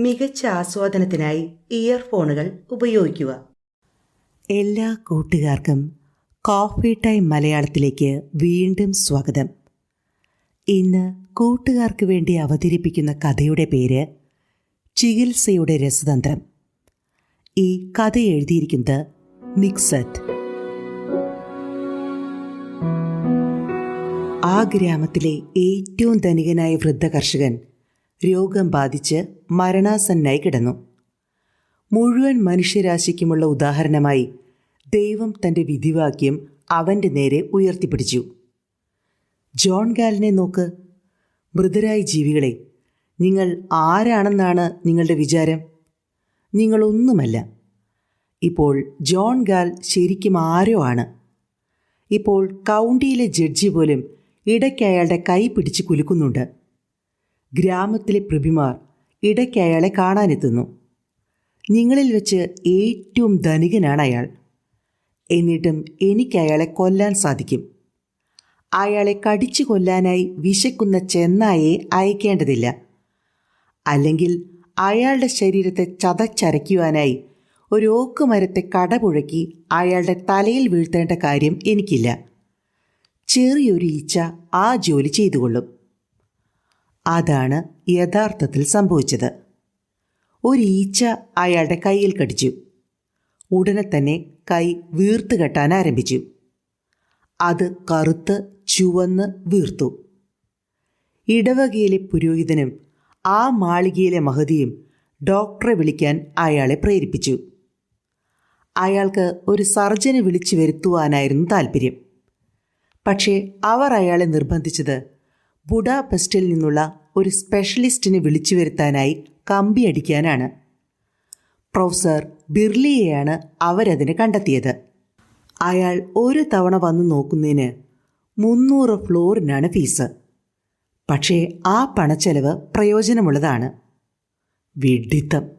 മികച്ച ആസ്വാദനത്തിനായി ഇയർഫോണുകൾ ഉപയോഗിക്കുക. എല്ലാ കൂട്ടുകാർക്കും കോഫി ടൈം മലയാളത്തിലേക്ക് വീണ്ടും സ്വാഗതം. ഇന്ന് കൂട്ടുകാർക്ക് വേണ്ടി അവതരിപ്പിക്കുന്ന കഥയുടെ പേര് ചികിത്സയുടെ രസതന്ത്രം. ഈ കഥ എഴുതിയിരിക്കുന്നത് മിക്സത്ത് ആ ഗ്രാമത്തിലെ ഏറ്റവും ധനികനായ വൃദ്ധ കർഷകൻ രോഗം ബാധിച്ച് മരണാസന്നായി കിടന്നു. മുഴുവൻ മനുഷ്യരാശിക്കുമുള്ള ഉദാഹരണമായി ദൈവം തന്റെ വിധിവാക്യം അവന്റെ നേരെ ഉയർത്തിപ്പിടിച്ചു. ജോൺ ഗാലിനെ നോക്ക്. മൃതരായ ജീവികളെ നിങ്ങൾ ആരാണെന്നാണ് നിങ്ങളുടെ വിചാരം? നിങ്ങളൊന്നുമല്ല. ഇപ്പോൾ ജോൺ ഗാൽ ശരിക്കും ആരോ ആണ്. ഇപ്പോൾ കൗണ്ടിയിലെ ജഡ്ജി പോലും ഇടയ്ക്ക് അയാളുടെ കൈ പിടിച്ച് കുലുക്കുന്നുണ്ട്. ഗ്രാമത്തിലെ പ്രഭിമാർ ഇടയ്ക്ക് അയാളെ കാണാനെത്തുന്നു. നിങ്ങളിൽ വെച്ച് ഏറ്റവും ധനികനാണ് അയാൾ. എന്നിട്ടും എനിക്ക് അയാളെ കൊല്ലാൻ സാധിക്കും. അയാളെ കടിച്ചു കൊല്ലാനായി വിശക്കുന്ന ചെന്നായെ അയക്കേണ്ടതില്ല. അല്ലെങ്കിൽ അയാളുടെ ശരീരത്തെ ചതച്ചരയ്ക്കുവാനായി ഒരു ഓക്ക് മരത്തെ കടപുഴക്കി അയാളുടെ തലയിൽ വീഴ്ത്തേണ്ട കാര്യം എനിക്കില്ല. ചെറിയൊരു ഈച്ച ആ ജോലി ചെയ്തുകൊള്ളും. അതാണ് യഥാർത്ഥത്തിൽ സംഭവിച്ചത്. ഒരു ഈച്ച അയാളുടെ കയ്യിൽ കടിച്ചു. ഉടനെ തന്നെ കൈ വീർത്ത് കെട്ടാൻ ആരംഭിച്ചു. അത് കറുത്ത് ചുവന്ന് വീർത്തു. ഇടവകയിലെ പുരോഹിതനും ആ മാളികയിലെ മഹതിയും ഡോക്ടറെ വിളിക്കാൻ അയാളെ പ്രേരിപ്പിച്ചു. അയാൾക്ക് ഒരു സർജനെ വിളിച്ചു വരുത്തുവാനായിരുന്നു താല്പര്യം പക്ഷേ അവർ അയാളെ നിർബന്ധിച്ചത് ബുഡാപെസ്റ്റിൽ നിന്നുള്ള ഒരു സ്പെഷ്യലിസ്റ്റിനെ വിളിച്ചു വരുത്താനായി കമ്പിയടിക്കാനാണ് പ്രൊഫസർ ബിർലിയെയാണ് അവരതിന് കണ്ടെത്തിയത്. അയാൾ ഒരു തവണ വന്നു നോക്കുന്നതിന് മുന്നൂറ് ഫ്ലോറിനാണ് ഫീസ്. പക്ഷേ ആ പണച്ചെലവ് പ്രയോജനമുള്ളതാണ്. വിഡിത്തം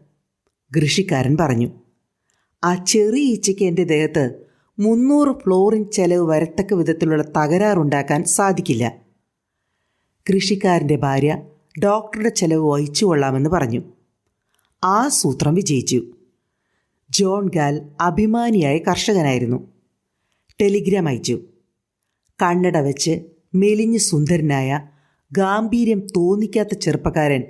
കൃഷിക്കാരൻ പറഞ്ഞു. ആ ചെറിയ ഈച്ചയ്ക്ക് എന്റെ ദേഹത്ത് മുന്നൂറ് ഫ്ലോറിൻ ചെലവ് വരത്തക്ക വിധത്തിലുള്ള തകരാറുണ്ടാക്കാൻ സാധിക്കില്ല. കൃഷിക്കാരന്റെ ഭാര്യ ഡോക്ടറുടെ ചെലവ് വഹിച്ചു കൊള്ളാമെന്ന് പറഞ്ഞു. ആ സൂത്രം വിജയിച്ചു. ജോൺ ഗാൽ അഭിമാനിയായ കർഷകനായിരുന്നു. ടെലിഗ്രാം അയച്ചു. കണ്ണട വെച്ച് മെലിഞ്ഞ് സുന്ദരനായ ഗാംഭീര്യം തോന്നിക്കാത്ത ചെറുപ്പക്കാരൻ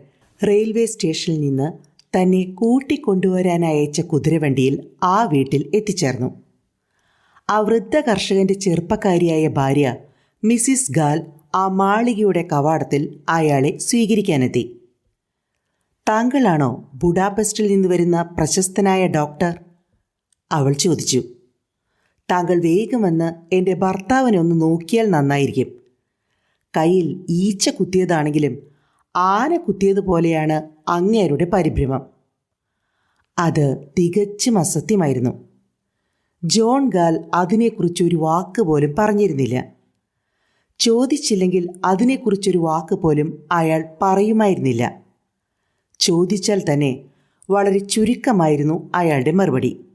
റെയിൽവേ സ്റ്റേഷനിൽ നിന്ന് തന്നെ കൂട്ടിക്കൊണ്ടുവരാനയച്ച കുതിരവണ്ടിയിൽ ആ വീട്ടിൽ എത്തിച്ചേർന്നു. ആ വൃദ്ധ കർഷകന്റെ ചെറുപ്പക്കാരിയായ ഭാര്യ മിസിസ് ഗാൽ ആ മാളികയുടെ കവാടത്തിൽ അയാളെ സ്വീകരിക്കാനെത്തി. താങ്കളാണോ ബുഡാപെസ്റ്റിൽ നിന്ന് വരുന്ന പ്രശസ്തനായ ഡോക്ടർ? അവൾ ചോദിച്ചു. താങ്കൾ വേഗം വന്ന് എന്റെ ഭർത്താവിനെ ഒന്ന് നോക്കിയാൽ നന്നായിരിക്കും. കയ്യിൽ ഈച്ച കുത്തിയതാണെങ്കിലും ആന കുത്തിയതുപോലെയാണ് അങ്ങേരുടെ പരിഭ്രമം. അത് തികച്ചും അസത്യമായിരുന്നു. ജോൺ ഗാൽ അതിനെക്കുറിച്ച് ഒരു വാക്ക് പോലും പറഞ്ഞിരുന്നില്ല. ചോദിച്ചില്ലെങ്കിൽ അതിനെക്കുറിച്ചൊരു വാക്ക് പോലും അയാൾ പറയുമായിരുന്നില്ല. ചോദിച്ചാൽ തന്നെ വളരെ ചുരുക്കമായിരുന്നു അയാളുടെ മറുപടി.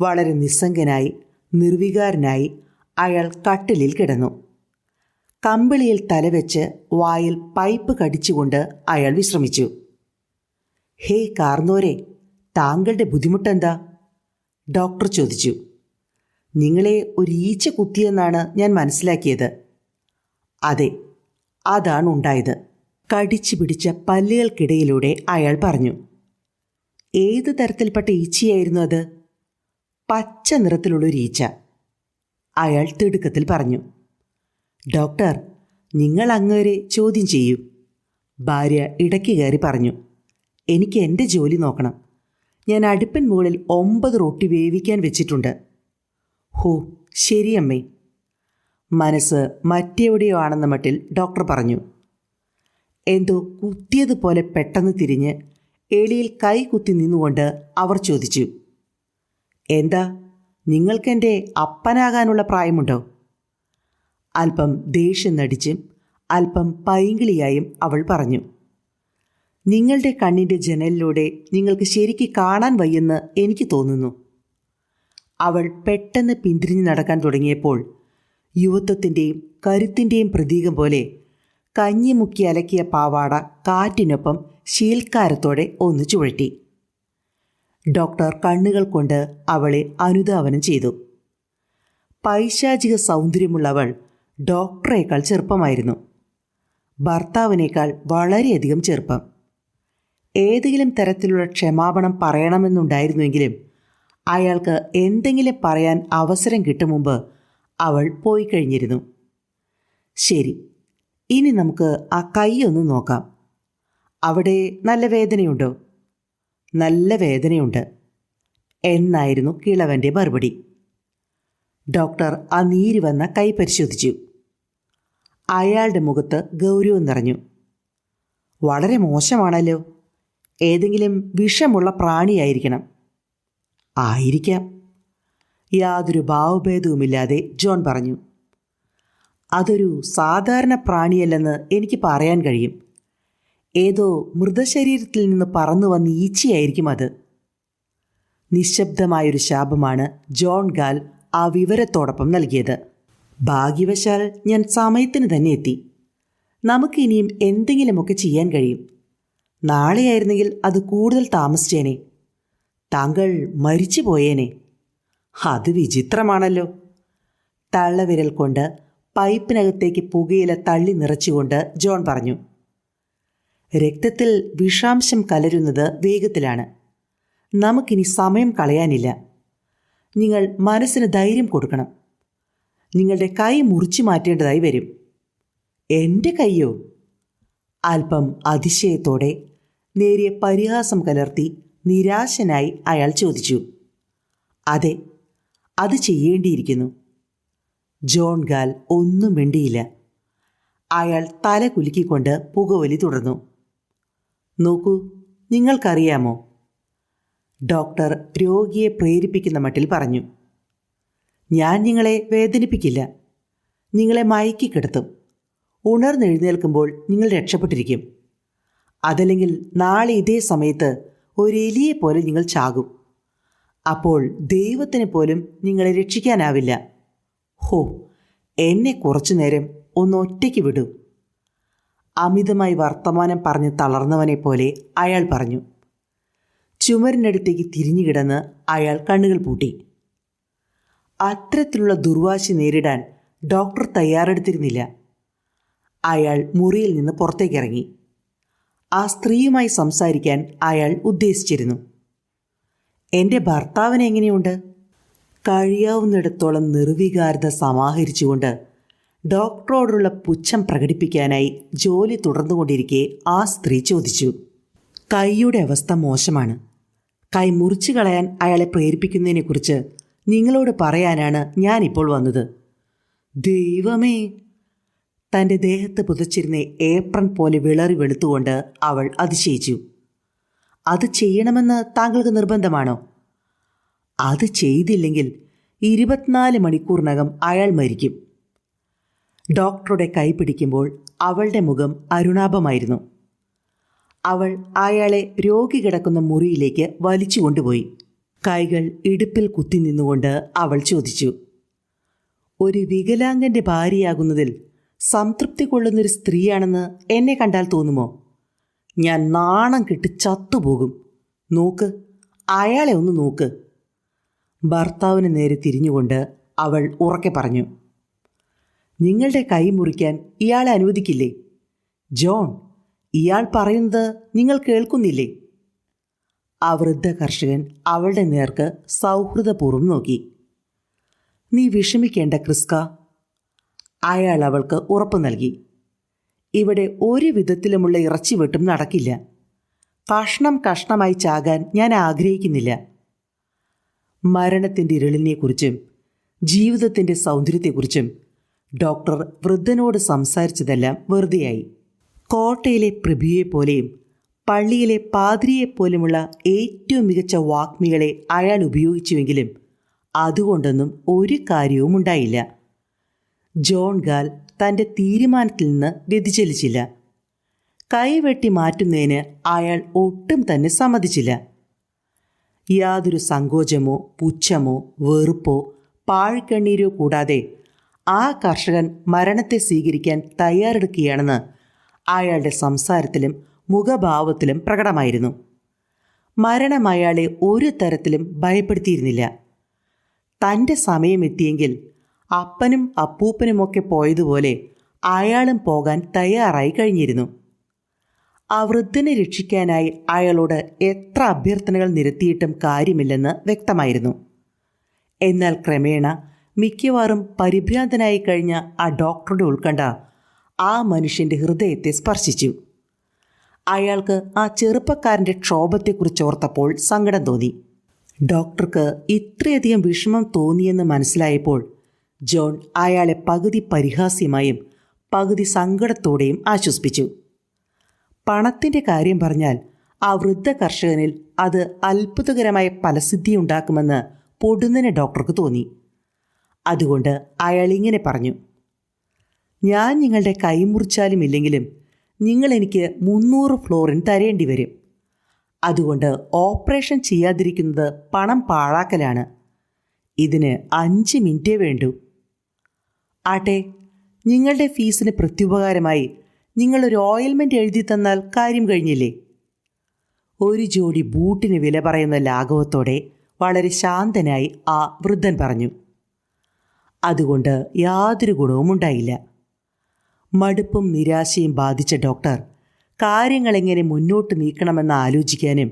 വളരെ നിസ്സംഗനായി നിർവികാരനായി അയാൾ കട്ടിലിൽ കിടന്നു. കമ്പിളിയിൽ തലവെച്ച് വായിൽ പൈപ്പ് കടിച്ചുകൊണ്ട് അയാൾ വിശ്രമിച്ചു. ഹേ കാർന്നോരെ താങ്കളുടെ ബുദ്ധിമുട്ടെന്താ? ഡോക്ടർ ചോദിച്ചു. നിങ്ങളെ ഒരു ഈച്ച കുത്തിയെന്നാണ് ഞാൻ മനസ്സിലാക്കിയത്. അതെ അതാണ് ഉണ്ടായത് കടിച്ചു പിടിച്ച പല്ലുകൾക്കിടയിലൂടെ അയാൾ പറഞ്ഞു ഏത് തരത്തിൽപ്പെട്ട ഈച്ചയായിരുന്നു അത്? പച്ച നിറത്തിലുള്ളൊരു ഈച്ച അയാൾ തിടുക്കത്തിൽ പറഞ്ഞു. ഡോക്ടർ നിങ്ങൾ അങ്ങേരെ ചോദ്യം ചെയ്യൂ ഭാര്യ ഇടയ്ക്ക് കയറി പറഞ്ഞു. എനിക്ക് എന്റെ ജോലി നോക്കണം. ഞാൻ അടുപ്പിൻ മുകളിൽ ഒമ്പത് റൊട്ടി വേവിക്കാൻ വെച്ചിട്ടുണ്ട്. ഹോ ശരിയമ്മേ. മനസ്സ് മറ്റെവിടെയോ ആണെന്ന മട്ടിൽ ഡോക്ടർ പറഞ്ഞു. എന്തോ കുത്തിയതുപോലെ പെട്ടെന്ന് തിരിഞ്ഞ് എളിയിൽ കൈ കുത്തി നിന്നുകൊണ്ട് അവർ ചോദിച്ചു. എന്താ നിങ്ങൾക്കെന്റെ അപ്പനാകാനുള്ള പ്രായമുണ്ടോ? അല്പം ദേഷ്യം നടിച്ചും അല്പം പൈങ്കിളിയായും അവൾ പറഞ്ഞു. നിങ്ങളുടെ കണ്ണിന്റെ ജനലിലൂടെ നിങ്ങൾക്ക് ശരിക്ക് കാണാൻ വയ്യെന്ന് എനിക്ക് തോന്നുന്നു. അവൾ പെട്ടെന്ന് പിന്തിരിഞ്ഞ് നടക്കാൻ തുടങ്ങിയപ്പോൾ യുവത്വത്തിന്റെയും കരുത്തിന്റെയും പ്രതീകം പോലെ കഞ്ഞി മുക്കി അലക്കിയ പാവാട കാറ്റിനൊപ്പം ശീൽക്കാരത്തോടെ ഒന്ന് ചുഴറ്റി. ഡോക്ടർ കണ്ണുകൾ കൊണ്ട് അവളെ അനുധാവനം ചെയ്തു. പൈശാചിക സൗന്ദര്യമുള്ളവൾ ഡോക്ടറേക്കാൾ ചെറുപ്പമായിരുന്നു. ഭർത്താവിനേക്കാൾ വളരെയധികം ചെറുപ്പം. ഏതെങ്കിലും തരത്തിലുള്ള ക്ഷമാപണം പറയണമെന്നുണ്ടായിരുന്നുവെങ്കിലും അയാൾക്ക് എന്തെങ്കിലും പറയാൻ അവസരം കിട്ടും മുമ്പ് അവൾ പോയി കഴിഞ്ഞിരുന്നു. ശരി ഇനി നമുക്ക് ആ കൈ ഒന്ന് നോക്കാം. അവിടെ നല്ല വേദനയുണ്ടോ? നല്ല വേദനയുണ്ട്. എന്നായിരുന്നു കിളവന്റെ മറുപടി. ഡോക്ടർ ആ നീര് വന്ന കൈ പരിശോധിച്ചു. അയാളുടെ മുഖത്ത് ഗൗരവം നിറഞ്ഞു. വളരെ മോശമാണല്ലോ. ഏതെങ്കിലും വിഷമുള്ള പ്രാണിയായിരിക്കണം. ആയിരിക്കാം. യാതൊരു ഭാവഭേദവുമില്ലാതെ ജോൺ പറഞ്ഞു അതൊരു സാധാരണ പ്രാണിയല്ലെന്ന് എനിക്ക് പറയാൻ കഴിയും. ഏതോ മൃതശരീരത്തിൽ നിന്ന് പറന്നു വന്ന ഈച്ചയായിരിക്കും അത്. നിശബ്ദമായൊരു ശാപമാണ് ജോൺ ഗാൽ ആ വിവരത്തോടൊപ്പം നൽകിയത്. ഭാഗ്യവശാൽ ഞാൻ സമയത്തിന് തന്നെ എത്തി. നമുക്കിനിയും എന്തെങ്കിലുമൊക്കെ ചെയ്യാൻ കഴിയും. നാളെയായിരുന്നെങ്കിൽ അത് കൂടുതൽ താമസിച്ചേനെ. താങ്കൾ മരിച്ചു പോയേനെ അത് വിചിത്രമാണല്ലോ. തള്ളവിരൽ കൊണ്ട് പൈപ്പിനകത്തേക്ക് പുകയില തള്ളി നിറച്ചുകൊണ്ട് ജോൺ പറഞ്ഞു രക്തത്തിൽ വിഷാംശം കലരുന്നത് വേഗത്തിലാണ്. നമുക്കിനി സമയം കളയാനില്ല. നിങ്ങൾ മനസ്സിന് ധൈര്യം കൊടുക്കണം. നിങ്ങളുടെ കൈ മുറിച്ചു മാറ്റേണ്ടതായി വരും. എന്റെ കൈയോ? അല്പം അതിശയത്തോടെ നേരിയ പരിഹാസം കലർത്തി നിരാശനായി അയാൾ ചോദിച്ചു. അതെ അത് ചെയ്യേണ്ടിയിരിക്കുന്നു. ജോൺ ഗാൽ ഒന്നും മിണ്ടിയില്ല. അയാൾ തല കുലുക്കിക്കൊണ്ട് പുകവലി തുടർന്നു. നോക്കൂ നിങ്ങൾക്കറിയാമോ? ഡോക്ടർ രോഗിയെ പ്രേരിപ്പിക്കുന്ന മട്ടിൽ പറഞ്ഞു. ഞാൻ നിങ്ങളെ വേദനിപ്പിക്കില്ല. നിങ്ങളെ മയക്കി കിടത്തും. ഉണർന്നെഴുന്നേൽക്കുമ്പോൾ നിങ്ങൾ രക്ഷപ്പെട്ടിരിക്കും. അതല്ലെങ്കിൽ നാളെ ഇതേ സമയത്ത് ഒരു എലിയെ പോലെ നിങ്ങൾ ചാകും. അപ്പോൾ ദൈവത്തിന് പോലും നിങ്ങളെ രക്ഷിക്കാനാവില്ല. ഹോ എന്നെ കുറച്ചു നേരം ഒന്ന് ഒറ്റയ്ക്ക് വിടൂ. അമിതമായി വർത്തമാനം പറഞ്ഞ് തളർന്നവനെ പോലെ അയാൾ പറഞ്ഞു. ചുമരിനടുത്തേക്ക് തിരിഞ്ഞു കിടന്ന് അയാൾ കണ്ണുകൾ പൂട്ടി. അത്തരത്തിലുള്ള ദുർവാശി നേരിടാൻ ഡോക്ടർ തയ്യാറെടുത്തിരുന്നില്ല. അയാൾ മുറിയിൽ നിന്ന് പുറത്തേക്കിറങ്ങി ആ സ്ത്രീയുമായി സംസാരിക്കാൻ അയാൾ ഉദ്ദേശിച്ചിരുന്നു. എന്റെ ഭർത്താവിന് എങ്ങനെയുണ്ട്? കഴിയാവുന്നിടത്തോളം നിർവികാരത സമാഹരിച്ചുകൊണ്ട് ഡോക്ടറോടുള്ള പുച്ഛം പ്രകടിപ്പിക്കാനായി ജോലി തുടർന്നുകൊണ്ടിരിക്കെ ആ സ്ത്രീ ചോദിച്ചു. കൈയുടെ അവസ്ഥ മോശമാണ്. കൈ മുറിച്ചു കളയാൻ അയാളെ പ്രേരിപ്പിക്കുന്നതിനെക്കുറിച്ച് നിങ്ങളോട് പറയാനാണ് ഞാനിപ്പോൾ വന്നത്. ദൈവമേ. തന്റെ ദേഹത്ത് പുതച്ചിരുന്ന ഏപ്രൺ പോലെ വിളറി വെളുത്തുകൊണ്ട് അവൾ അതിശയിച്ചു. അത് ചെയ്യണമെന്ന് താങ്കൾക്ക് നിർബന്ധമാണോ? അത് ചെയ്തില്ലെങ്കിൽ ഇരുപത്തിനാല് മണിക്കൂറിനകം അയാൾ മരിക്കും. ഡോക്ടറുടെ കൈ പിടിക്കുമ്പോൾ അവളുടെ മുഖം അരുണാഭമായിരുന്നു. അവൾ അയാളെ രോഗി കിടക്കുന്ന മുറിയിലേക്ക് വലിച്ചു കൊണ്ടുപോയി. കൈകൾ ഇടുപ്പിൽ കുത്തി നിന്നുകൊണ്ട് അവൾ ചോദിച്ചു ഒരു വികലാംഗന്റെ ഭാര്യയാകുന്നതിൽ സംതൃപ്തി കൊള്ളുന്നൊരു സ്ത്രീയാണെന്ന് എന്നെ കണ്ടാൽ തോന്നുമോ? ഞാൻ നാണം കെട്ട് ചത്തുപോകും. നോക്ക് അയാളെ ഒന്ന് നോക്ക്. ഭർത്താവിന് നേരെ തിരിഞ്ഞുകൊണ്ട് അവൾ ഉറക്കെ പറഞ്ഞു നിങ്ങളുടെ കൈ മുറിക്കാൻ ഇയാളെ അനുവദിക്കില്ലേ? ജോൺ ഇയാൾ പറയുന്നത് നിങ്ങൾ കേൾക്കുന്നില്ലേ? ആ വൃദ്ധ കർഷകൻ അവളുടെ നേർക്ക് സൗഹൃദപൂർവം നോക്കി. നീ വിഷമിക്കേണ്ട ക്രിസ്ക അയാൾ അവൾക്ക് ഉറപ്പ് നൽകി. ഇവിടെ ഒരു വിധത്തിലുമുള്ള ഇറച്ചി വെട്ടും നടക്കില്ല. കഷ്ണം കഷ്ണമായി ചാകാൻ ഞാൻ ആഗ്രഹിക്കുന്നില്ല. മരണത്തിന്റെ ഇരുളിനെക്കുറിച്ചും ജീവിതത്തിന്റെ സൗന്ദര്യത്തെക്കുറിച്ചും ഡോക്ടർ വൃദ്ധനോട് സംസാരിച്ചതെല്ലാം വെറുതെയായി. കോട്ടയിലെ പ്രഭുയെപ്പോലെയും പള്ളിയിലെ പാതിരിയെപ്പോലുമുള്ള ഏറ്റവും മികച്ച വാഗ്മികളെ അയാൾ ഉപയോഗിച്ചുവെങ്കിലും അതുകൊണ്ടൊന്നും ഒരു കാര്യവും ഉണ്ടായില്ല ജോൺ ഗാൽ തന്റെ തീരുമാനത്തിൽ നിന്ന് വ്യതിചലിച്ചില്ല. കൈവെട്ടി മാറ്റുന്നതിന് അയാൾ ഒട്ടും തന്നെ സമ്മതിച്ചില്ല. യാതൊരു സങ്കോചമോ പുച്ഛമോ വെറുപ്പോ പാഴ്ക്കണ്ണീരോ കൂടാതെ ആ കർഷകൻ മരണത്തെ സ്വീകരിക്കാൻ തയ്യാറെടുക്കുകയാണെന്ന് അയാളുടെ സംസാരത്തിലും മുഖഭാവത്തിലും പ്രകടമായിരുന്നു. മരണം അയാളെ ഒരു തരത്തിലും ഭയപ്പെടുത്തിയിരുന്നില്ല. തന്റെ സമയമെത്തിയെങ്കിൽ അപ്പനും അപ്പൂപ്പനുമൊക്കെ പോയതുപോലെ അയാളും പോകാൻ തയ്യാറായി കഴിഞ്ഞിരുന്നു. ആ വൃദ്ധനെ രക്ഷിക്കാനായി അയാളോട് എത്ര അഭ്യർത്ഥനകൾ നിരത്തിയിട്ടും കാര്യമില്ലെന്ന് വ്യക്തമായിരുന്നു. എന്നാൽ ക്രമേണ മിക്കവാറും പരിഭ്രാന്തനായി കഴിഞ്ഞ ആ ഡോക്ടറുടെ ഉത്കണ്ഠ ആ മനുഷ്യന്റെ ഹൃദയത്തെ സ്പർശിച്ചു. അയാൾക്ക് ആ ചെറുപ്പക്കാരന്റെ ക്ഷോഭത്തെക്കുറിച്ച് ഓർത്തപ്പോൾ സങ്കടം തോന്നി. ഡോക്ടർക്ക് ഇത്രയധികം വിഷമം തോന്നിയെന്ന് മനസ്സിലായപ്പോൾ ജോൺ അയാളെ പകുതി പരിഹാസ്യമായും പകുതി സങ്കടത്തോടെയും ആശ്വസിപ്പിച്ചു. പണത്തിന്റെ കാര്യം പറഞ്ഞാൽ ആ വൃദ്ധ കർഷകനിൽ അത് അത്ഭുതകരമായ ഫലസിദ്ധി ഉണ്ടാക്കുമെന്ന് പൊടുന്നനെ ഡോക്ടർക്ക് തോന്നി. അതുകൊണ്ട് അയാൾ ഇങ്ങനെ പറഞ്ഞു. ഞാൻ നിങ്ങളുടെ കൈ മുറിച്ചാലും ഇല്ലെങ്കിലും നിങ്ങൾ എനിക്ക് മുന്നൂറ് ഫ്ലോറിൻ തരേണ്ടി വരും. അതുകൊണ്ട് ഓപ്പറേഷൻ ചെയ്യാതിരിക്കുന്നത് പണം പാഴാക്കലാണ്. ഇതിന് അഞ്ച് മിനിറ്റേ വേണ്ടൂ. ആട്ടെ നിങ്ങളുടെ ഫീസിന് പ്രത്യുപകാരമായി നിങ്ങളൊരു ഓയിൽമെന്റ് എഴുതി തന്നാൽ കാര്യം കഴിഞ്ഞില്ലേ? ഒരു ജോഡി ബൂട്ടിന് വില പറയുന്ന ലാഘവത്തോടെ വളരെ ശാന്തനായി ആ വൃദ്ധൻ പറഞ്ഞു. അതുകൊണ്ട് യാതൊരു ഗുണവും ഉണ്ടായില്ല. മടുപ്പും നിരാശയും ബാധിച്ച ഡോക്ടർ കാര്യങ്ങളെങ്ങനെ മുന്നോട്ട് നീക്കണമെന്ന് ആലോചിക്കാനും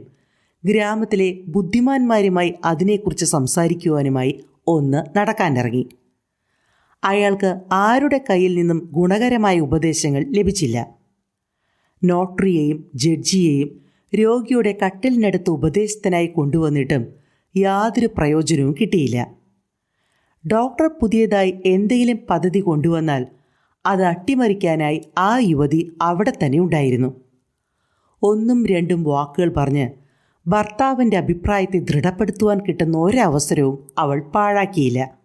ഗ്രാമത്തിലെ ബുദ്ധിമാന്മാരുമായി അതിനെക്കുറിച്ച് സംസാരിക്കുവാനുമായി ഒന്ന് നടക്കാനിറങ്ങി. അയാൾക്ക് ആരുടെ കയ്യിൽ നിന്നും ഗുണകരമായ ഉപദേശങ്ങൾ ലഭിച്ചില്ല. നോട്ടറിയെയും ജഡ്ജിയെയും രോഗിയുടെ കട്ടിലിനടുത്ത് ഉപദേശത്തിനായി കൊണ്ടുവന്നിട്ടും യാതൊരു പ്രയോജനവും കിട്ടിയില്ല. ഡോക്ടർ പുതിയതായി എന്തെങ്കിലും പദ്ധതി കൊണ്ടുവന്നാൽ അത് അട്ടിമറിക്കാനായി ആ യുവതി അവിടെ തന്നെ ഉണ്ടായിരുന്നു. ഒന്നും രണ്ടും വാക്കുകൾ പറഞ്ഞ് ഭർത്താവിന്റെ അഭിപ്രായത്തെ ദൃഢപ്പെടുത്തുവാൻ കിട്ടുന്ന ഒരവസരവും അവൾ പാഴാക്കിയില്ല.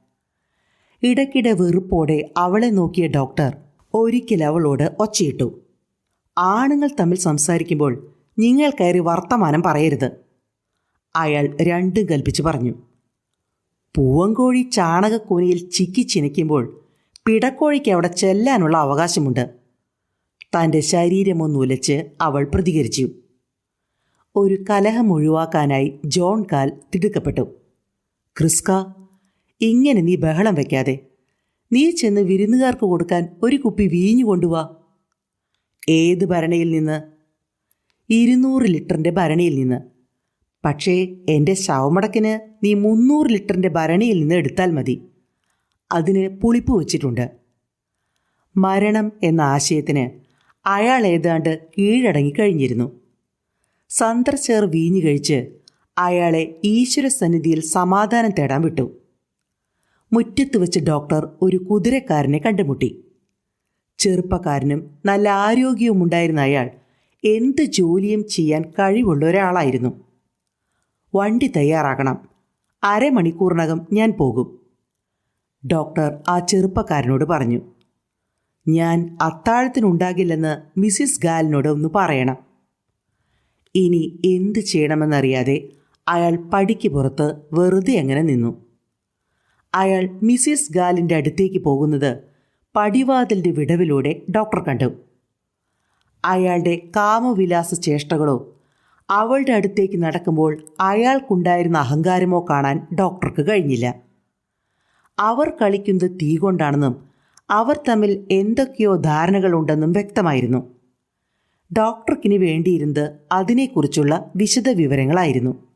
ഇടയ്ക്കിടെ വെറുപ്പോടെ അവളെ നോക്കിയ ഡോക്ടർ ഒരിക്കൽ അവളോട് ഒച്ചയിട്ടു. ആണുങ്ങൾ തമ്മിൽ സംസാരിക്കുമ്പോൾ നിങ്ങൾ കയറി വർത്തമാനം പറയരുത്. അയാൾ രണ്ടും കൽപ്പിച്ചു പറഞ്ഞു. പൂവങ്കോഴി ചാണകക്കൂനയിൽ ചിക്കി ചിനയ്ക്കുമ്പോൾ പിടക്കോഴിക്ക് അവിടെ ചെല്ലാനുള്ള അവകാശമുണ്ട്. തന്റെ ശരീരമൊന്നുലച്ച് അവൾ പ്രതികരിച്ചു. ഒരു കലഹം ഒഴിവാക്കാനായി ജോൺ കാൽ തിടുക്കപ്പെട്ടു. ക്രിസ്ക ഇങ്ങനെ നീ ബഹളം വയ്ക്കാതെ. നീ ചെന്ന് വിരുന്നുകാർക്ക് കൊടുക്കാൻ ഒരു കുപ്പി വീഞ്ഞു കൊണ്ടുവാ. ഏത് ഭരണയിൽ നിന്ന്? ഇരുന്നൂറ് ലിറ്ററിന്റെ ഭരണിയിൽ നിന്ന്. പക്ഷേ എന്റെ ശവമടക്കിന് നീ മുന്നൂറ് ലിറ്ററിന്റെ ഭരണിയിൽ നിന്ന് എടുത്താൽ മതി. അതിന് പുളിപ്പ് വച്ചിട്ടുണ്ട്. മരണം എന്ന ആശയത്തിന് അയാൾ ഏതാണ്ട് കീഴടങ്ങി കഴിഞ്ഞിരുന്നു. സന്ദർശകർ വീഞ്ഞു കഴിച്ച് അയാളെ ഈശ്വര സന്നിധിയിൽ സമാധാനം തേടാൻ വിട്ടു. മുറ്റത്ത് വെച്ച് ഡോക്ടർ ഒരു കുതിരക്കാരനെ കണ്ടുമുട്ടി. ചെറുപ്പക്കാരനും നല്ല ആരോഗ്യവും ഉണ്ടായിരുന്ന അയാൾ എന്ത് ജോലിയും ചെയ്യാൻ കഴിവുള്ള ഒരാളായിരുന്നു. വണ്ടി തയ്യാറാക്കണം അരമണിക്കൂറിനകം ഞാൻ പോകും. ഡോക്ടർ ആ ചെറുപ്പക്കാരനോട് പറഞ്ഞു ഞാൻ അത്താഴത്തിനുണ്ടാകില്ലെന്ന് മിസ്സിസ് ഗാലിനോട് ഒന്ന് പറയണം. ഇനി എന്ത് ചെയ്യണമെന്നറിയാതെ അയാൾ പടിക്ക് പുറത്ത് വെറുതെ അങ്ങനെ നിന്നു. അയാൾ മിസ്സിസ് ഗാലിന്റെ അടുത്തേക്ക് പോകുന്നത് പടിവാതിലിന്റെ വിടവിലൂടെ ഡോക്ടർ കണ്ടു. അയാളുടെ കാമവിലാസ ചേഷ്ടകളോ അവളുടെ അടുത്തേക്ക് നടക്കുമ്പോൾ അയാൾക്കുണ്ടായിരുന്ന അഹങ്കാരമോ കാണാൻ ഡോക്ടർക്ക് കഴിഞ്ഞില്ല. അവർ കളിക്കുന്നത് തീ കൊണ്ടാണെന്നും അവർ തമ്മിൽ എന്തൊക്കെയോ ധാരണകളുണ്ടെന്നും വ്യക്തമായിരുന്നു. ഡോക്ടർക്കിന് വേണ്ടിയിരുന്നത് അതിനെക്കുറിച്ചുള്ള വിശദ വിവരങ്ങളായിരുന്നു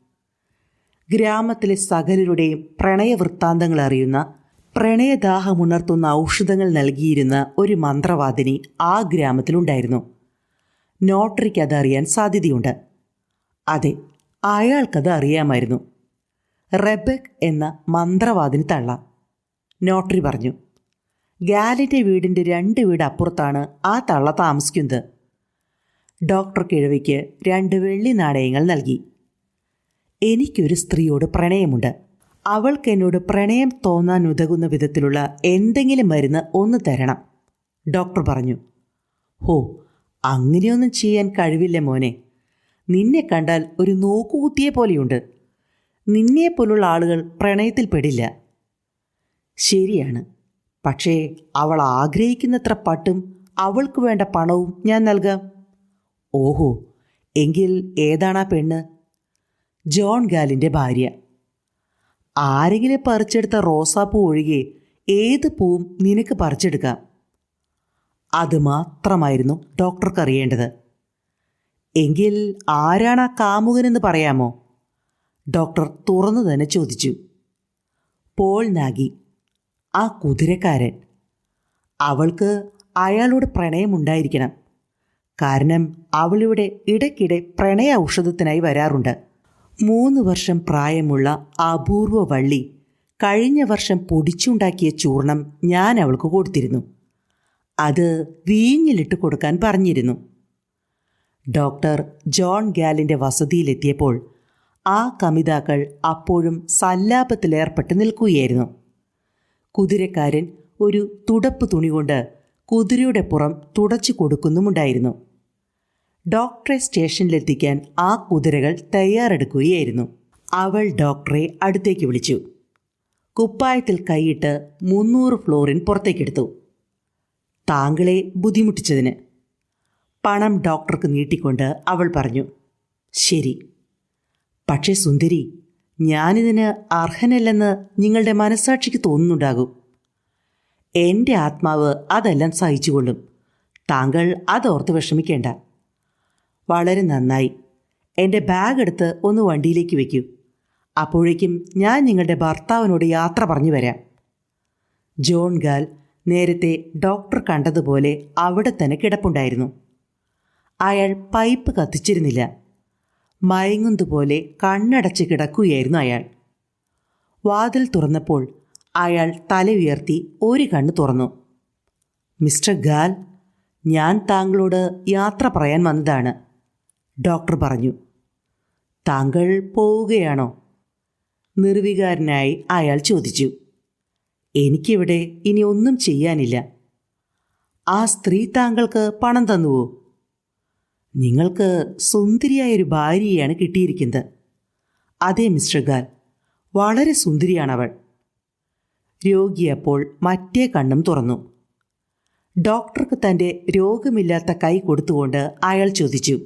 ഗ്രാമത്തിലെ സകലരുടെയും പ്രണയവൃത്താന്തങ്ങൾ അറിയുന്ന പ്രണയദാഹമുണർത്തുന്ന ഔഷധങ്ങൾ നൽകിയിരുന്ന ഒരു മന്ത്രവാദിനി ആ ഗ്രാമത്തിലുണ്ടായിരുന്നു നോട്ടറിക്ക് അതറിയാൻ സാധ്യതയുണ്ട്. അതെ അയാൾക്കത് അറിയാമായിരുന്നു. റെബക് എന്ന മന്ത്രവാദിനി തള്ള. നോട്ടറി പറഞ്ഞു ഗാലിന്റെ വീടിന്റെ രണ്ട് വീട് അപ്പുറത്താണ് ആ തള്ള താമസിക്കുന്നത്. ഡോക്ടർ കിഴവിക്ക് രണ്ട് വെള്ളി നാണയങ്ങൾ നൽകി. എനിക്കൊരു സ്ത്രീയോട് പ്രണയമുണ്ട്. അവൾക്ക് എന്നോട് പ്രണയം തോന്നാൻ ഉതകുന്ന വിധത്തിലുള്ള എന്തെങ്കിലും മരുന്ന് ഒന്ന് തരണം. ഡോക്ടർ പറഞ്ഞു ഹോ അങ്ങനെയൊന്നും ചെയ്യാൻ കഴിവില്ല മോനെ. നിന്നെ കണ്ടാൽ ഒരു നോക്കുകുത്തിയെ പോലെയുണ്ട്. നിന്നെപ്പോലുള്ള ആളുകൾ പ്രണയത്തിൽ പെടില്ല. ശരിയാണ്. പക്ഷേ അവൾ ആഗ്രഹിക്കുന്നത്ര പട്ടും അവൾക്ക് വേണ്ട പണവും ഞാൻ നൽകാം. ഓഹോ എങ്കിൽ ഏതാണ് ആ പെണ്ണ്? ജോൺ ഗാലിന്റെ ഭാര്യ. ആരെങ്കിലും പറിച്ചെടുത്ത റോസാപ്പൂ ഒഴികെ ഏത് പൂവും നിനക്ക് പറിച്ചെടുക്കാം? അത് മാത്രമായിരുന്നു ഡോക്ടർക്ക് അറിയേണ്ടത്. എങ്കിൽ ആരാണ് ആ കാമുകനെന്ന് പറയാമോ? ഡോക്ടർ തുറന്നു തന്നെ ചോദിച്ചു. പോൾ നാഗി ആ കുതിരക്കാരൻ. അവൾക്ക് അയാളോട് പ്രണയമുണ്ടായിരിക്കണം. കാരണം അവളിവിടെ ഇടയ്ക്കിടെ പ്രണയ ഔഷധത്തിനായി വരാറുണ്ട്. മൂന്ന് വർഷം പ്രായമുള്ള അപൂർവ വള്ളി കഴിഞ്ഞ വർഷം പൊടിച്ചുണ്ടാക്കിയ ചൂർണം ഞാൻ അവൾക്ക് കൊടുത്തിരുന്നു. അത് വീഞ്ഞിലിട്ട് കൊടുക്കാൻ പറഞ്ഞിരുന്നു. ഡോക്ടർ ജോൺ ഗാലിന്റെ വസതിയിലെത്തിയപ്പോൾ ആ കമിതാക്കൾ അപ്പോഴും സല്ലാപത്തിലേർപ്പെട്ട് നിൽക്കുകയായിരുന്നു. കുതിരക്കാരൻ ഒരു തുടപ്പ് തുണി കൊണ്ട് കുതിരയുടെ പുറം തുടച്ചു കൊടുക്കുന്നുമുണ്ടായിരുന്നു. ഡോക്ടറെ സ്റ്റേഷനിലെത്തിക്കാൻ ആ കുതിരകൾ തയ്യാറെടുക്കുകയായിരുന്നു. അവൾ ഡോക്ടറെ അടുത്തേക്ക് വിളിച്ചു. കുപ്പായത്തിൽ കൈയിട്ട് മുന്നൂറ് ഫ്ലോറിൻ പുറത്തേക്കെടുത്തു. താങ്കളെ ബുദ്ധിമുട്ടിച്ചതിന് പണം ഡോക്ടർക്ക് നീട്ടിക്കൊണ്ട് അവൾ പറഞ്ഞു ശരി. പക്ഷേ സുന്ദരി ഞാനിതിന് അർഹനല്ലെന്ന് നിങ്ങളുടെ മനസാക്ഷിക്ക് തോന്നുന്നുണ്ടാകും. എന്റെ ആത്മാവ് അതെല്ലാം സഹിച്ചുകൊള്ളും. താങ്കൾ അതോർത്ത് വിഷമിക്കേണ്ട. വളരെ നന്നായി. എന്റെ ബാഗ് എടുത്ത് ഒന്ന് വണ്ടിയിലേക്ക് വയ്ക്കൂ അപ്പോഴേക്കും ഞാൻ നിങ്ങളുടെ ഭർത്താവിനോട് യാത്ര പറഞ്ഞു വരാം. ജോൺ ഗാൽ നേരത്തെ ഡോക്ടർ കണ്ടതുപോലെ അവിടെ തന്നെ കിടപ്പുണ്ടായിരുന്നു. അയാൾ പൈപ്പ് കത്തിച്ചിരുന്നില്ല. മയങ്ങുന്നതുപോലെ കണ്ണടച്ച് കിടക്കുകയായിരുന്നു അയാൾ. വാതിൽ തുറന്നപ്പോൾ അയാൾ തല ഉയർത്തി ഒരു കണ്ണ് തുറന്നു. മിസ്റ്റർ ഗാൽ ഞാൻ താങ്കളോട് യാത്ര പറയാൻ വന്നതാണ്. ഡോക്ടർ പറഞ്ഞു. താങ്കൾ പോവുകയാണോ? നിർവികാരനായി അയാൾ ചോദിച്ചു. എനിക്കിവിടെ ഇനി ഒന്നും ചെയ്യാനില്ല. ആ സ്ത്രീ താങ്കൾക്ക് പണം തന്നുവോ? നിങ്ങൾക്ക് സുന്ദരിയായൊരു ഭാര്യയാണ് കിട്ടിയിരിക്കുന്നത്. അതെ മിസ്റ്റർ ഗാൽ. വളരെ സുന്ദരിയാണവൾ. രോഗി അപ്പോൾ മറ്റേ കണ്ണും തുറന്നു. ഡോക്ടർക്ക് തന്റെ രോഗമില്ലാത്ത കൈ കൊടുത്തുകൊണ്ട് അയാൾ ചോദിച്ചു.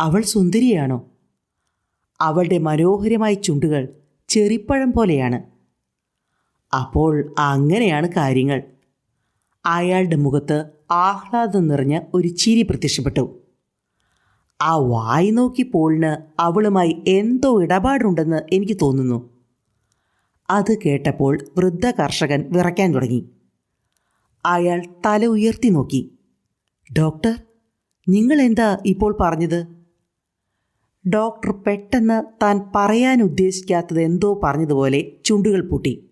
അവൾ സുന്ദരിയാണോ? അവളുടെ മനോഹരമായ ചുണ്ടുകൾ ചെറിപ്പഴം പോലെയാണ്. അപ്പോൾ അങ്ങനെയാണ് കാര്യങ്ങൾ. അയാളുടെ മുഖത്ത് ആഹ്ലാദം നിറഞ്ഞ ഒരു ചിരി പ്രത്യക്ഷപ്പെട്ടു. ആ വായി നോക്കി പോളിന് അവളുമായി എന്തോ ഇടപാടുണ്ടെന്ന് എനിക്ക് തോന്നുന്നു. അത് കേട്ടപ്പോൾ വൃദ്ധ കർഷകൻ വിറയ്ക്കാൻ തുടങ്ങി. അയാൾ തല ഉയർത്തി നോക്കി. ഡോക്ടർ നിങ്ങൾ എന്താ ഇപ്പോൾ പറഞ്ഞത്? ഡോക്ടർ പെട്ടെന്ന് താൻ പറയാൻ ഉദ്ദേശിക്കാത്തത് എന്തോ പറഞ്ഞതുപോലെ ചുണ്ടുകൾ പൂട്ടി.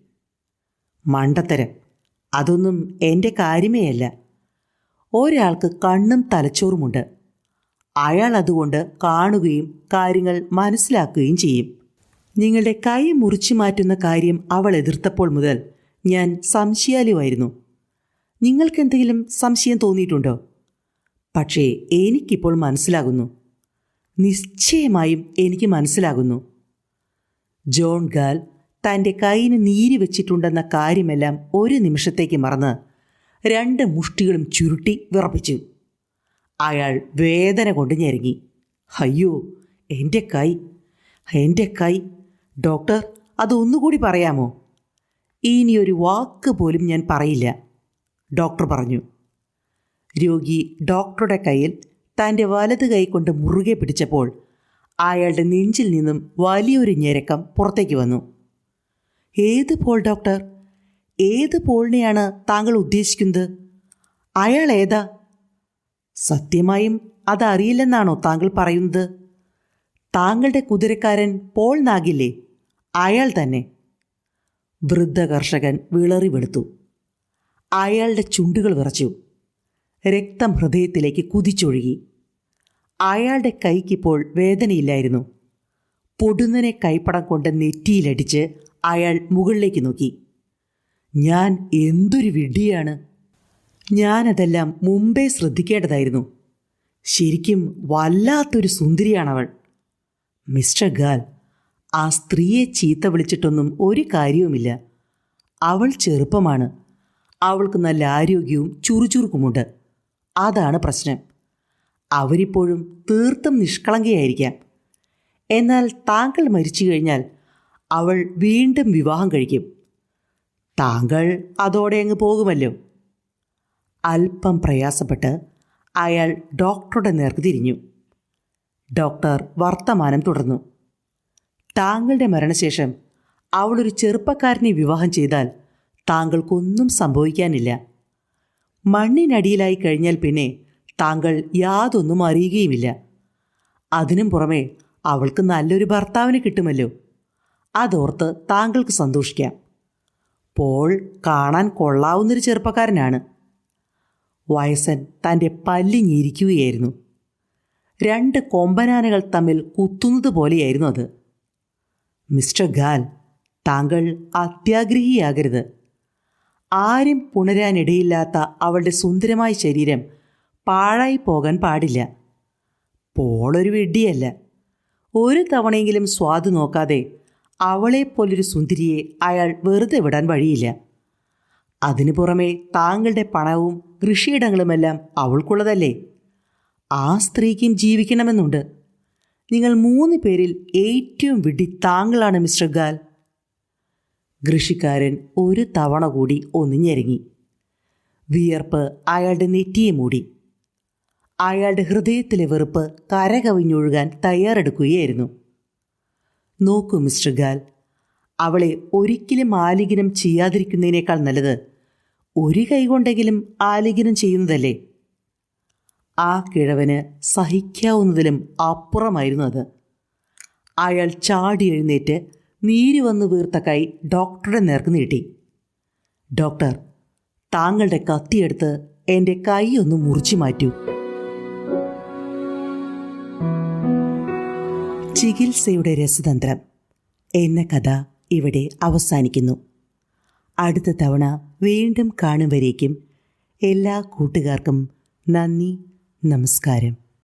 മണ്ടത്തരം. അതൊന്നും എന്റെ കാര്യമേ അല്ല. ഒരാൾക്ക് കണ്ണും തലച്ചോറുമുണ്ട്. അയാൾ അതുകൊണ്ട് കാണുകയും കാര്യങ്ങൾ മനസ്സിലാക്കുകയും ചെയ്യും. നിങ്ങളുടെ കൈ മുറിച്ചു മാറ്റുന്ന കാര്യം അവൾ എതിർത്തപ്പോൾ മുതൽ ഞാൻ സംശയാലുമായിരുന്നു നിങ്ങൾക്കെന്തെങ്കിലും സംശയം തോന്നിയിട്ടുണ്ടോ? പക്ഷേ എനിക്കിപ്പോൾ മനസ്സിലാകുന്നു. നിശ്ചയമായും എനിക്ക് മനസ്സിലാകുന്നു. ജോൺ ഗാൽ തന്റെ കൈയിന് നീരി വെച്ചിട്ടുണ്ടെന്ന കാര്യമെല്ലാം ഒരു നിമിഷത്തേക്ക് മറന്ന് രണ്ട് മുഷ്ടികളും ചുരുട്ടി വിറപ്പിച്ചു. അയാൾ വേദന കൊണ്ട് ഞെരുങ്ങി. അയ്യോ എന്റെ കൈ എന്റെ കൈ. ഡോക്ടർ അതൊന്നുകൂടി പറയാമോ? ഇനിയൊരു വാക്ക് പോലും ഞാൻ പറയില്ല ഡോക്ടർ പറഞ്ഞു. രോഗി ഡോക്ടറുടെ കയ്യിൽ തന്റെ വലത് കൈ കൊണ്ട് മുറുകെ പിടിച്ചപ്പോൾ അയാളുടെ നെഞ്ചിൽ നിന്നും വലിയൊരു ഞെരക്കം പുറത്തേക്ക് വന്നു. ഏത് പോൾ ഡോക്ടർ? ഏത് പോളിനെയാണ് താങ്കൾ ഉദ്ദേശിക്കുന്നത്? അയാൾ ഏതാ? സത്യമായും അതറിയില്ലെന്നാണോ താങ്കൾ പറയുന്നത്? താങ്കളുടെ കുതിരക്കാരൻ പോൾ നാഗില്ലേ? അയാൾ തന്നെ. വൃദ്ധ കർഷകൻ വിളറി വെളുത്തു അയാളുടെ ചുണ്ടുകൾ വിറച്ചു. രക്തം ഹൃദയത്തിലേക്ക് കുതിച്ചൊഴുകി. അയാളുടെ കൈക്കിപ്പോൾ വേദനയില്ലായിരുന്നു. പൊടുന്നനെ കൈപ്പടം കൊണ്ട് നെറ്റിയിലടിച്ച് അയാൾ മുകളിലേക്ക് നോക്കി. ഞാൻ എന്തൊരു വിഡ്ഢിയാണ്. ഞാനതെല്ലാം മുമ്പേ ശ്രദ്ധിക്കേണ്ടതായിരുന്നു. ശരിക്കും വല്ലാത്തൊരു സുന്ദരിയാണവൾ. മിസ്റ്റർ ഗാൽ ആ സ്ത്രീയെ ചീത്ത വിളിച്ചിട്ടൊന്നും ഒരു കാര്യവുമില്ല. അവൾ ചെറുപ്പമാണ്. അവൾക്ക് നല്ല ആരോഗ്യവും ചുറുചുറുക്കുമുണ്ട്. അതാണ് പ്രശ്നം. അവരിപ്പോഴും തീർത്തും നിഷ്കളങ്കയായിരിക്കാം. എന്നാൽ താങ്കൾ മരിച്ചു കഴിഞ്ഞാൽ അവൾ വീണ്ടും വിവാഹം കഴിക്കും. താങ്കൾ അതോടെ അങ്ങ് പോകുമല്ലോ. അല്പം പ്രയാസപ്പെട്ട് അയാൾ ഡോക്ടറുടെ നേർക്ക് തിരിഞ്ഞു. ഡോക്ടർ വർത്തമാനം തുടർന്നു. താങ്കളുടെ മരണശേഷം അവളൊരു ചെറുപ്പക്കാരനെ വിവാഹം ചെയ്താൽ താങ്കൾക്കൊന്നും സംഭവിക്കാനില്ല. മണ്ണിനടിയിലായി കഴിഞ്ഞാൽ പിന്നെ താങ്കൾ യാതൊന്നും അറിയുകയുമില്ല. അതിനും പുറമെ അവൾക്ക് നല്ലൊരു ഭർത്താവിനെ കിട്ടുമല്ലോ. അതോർത്ത് താങ്കൾക്ക് സന്തോഷിക്കാം. പോൾ കാണാൻ കൊള്ളാവുന്നൊരു ചെറുപ്പക്കാരനാണ്. വയസ്സൻ തന്റെ പല്ലിഞ്ഞിരിക്കുകയായിരുന്നു രണ്ട് കൊമ്പനാനകൾ തമ്മിൽ കുത്തുന്നത് പോലെയായിരുന്നു അത്. മിസ്റ്റർ ഗാൽ താങ്കൾ അത്യാഗ്രഹിയാകരുത്. ആരും പുണരാനിടയില്ലാത്ത അവളുടെ സുന്ദരമായ ശരീരം പാഴായി പോകാൻ പാടില്ല. പോളൊരു വെഡ്ഡിയല്ല ഒരു തവണയെങ്കിലും സ്വാദ് നോക്കാതെ അവളെപ്പോലൊരു സുന്ദരിയെ അയാൾ വെറുതെ വിടാൻ വഴിയില്ല. അതിനു പുറമെ താങ്കളുടെ പണവും കൃഷിയിടങ്ങളുമെല്ലാം അവൾക്കുള്ളതല്ലേ? ആ സ്ത്രീക്കും ജീവിക്കണമെന്നുണ്ട്. നിങ്ങൾ മൂന്ന് പേരിൽ ഏറ്റവും വിഡി താങ്കളാണ് മിസ്റ്റർ ഗാൽ. കൃഷിക്കാരൻ ഒരു തവണ കൂടി ഒന്നിഞ്ഞിറങ്ങി. വിയർപ്പ് അയാളുടെ നെറ്റിയെ മൂടി. അയാളുടെ ഹൃദയത്തിലെ വെറുപ്പ് കരകവിഞ്ഞൊഴുകാൻ തയ്യാറെടുക്കുകയായിരുന്നു. നോക്കൂ മിസ്റ്റർ ഗാൽ അവളെ ഒരിക്കലും ആലിംഗനം ചെയ്യാതിരിക്കുന്നതിനേക്കാൾ നല്ലത് ഒരു കൈകൊണ്ടെങ്കിലും ആലിംഗനം ചെയ്യുന്നതല്ലേ? ആ കിഴവന് സഹിക്കാവുന്നതിലും അപ്പുറമായിരുന്നു അത്. അയാൾ ചാടി എഴുന്നേറ്റ് നീര് വന്ന് വീർത്ത കൈ ഡോക്ടറുടെ നേർക്ക് നീട്ടി. ഡോക്ടർ താങ്കളുടെ കത്തിയെടുത്ത് എന്റെ കൈ ഒന്ന് മുറിച്ചു മാറ്റൂ. ചികിത്സയുടെ രസതന്ത്രം. എന്ന കഥ ഇവിടെ അവസാനിക്കുന്നു. അടുത്ത തവണ വീണ്ടും കാണും വരേക്കും എല്ലാ കൂട്ടുകാർക്കും നന്ദി നമസ്കാരം.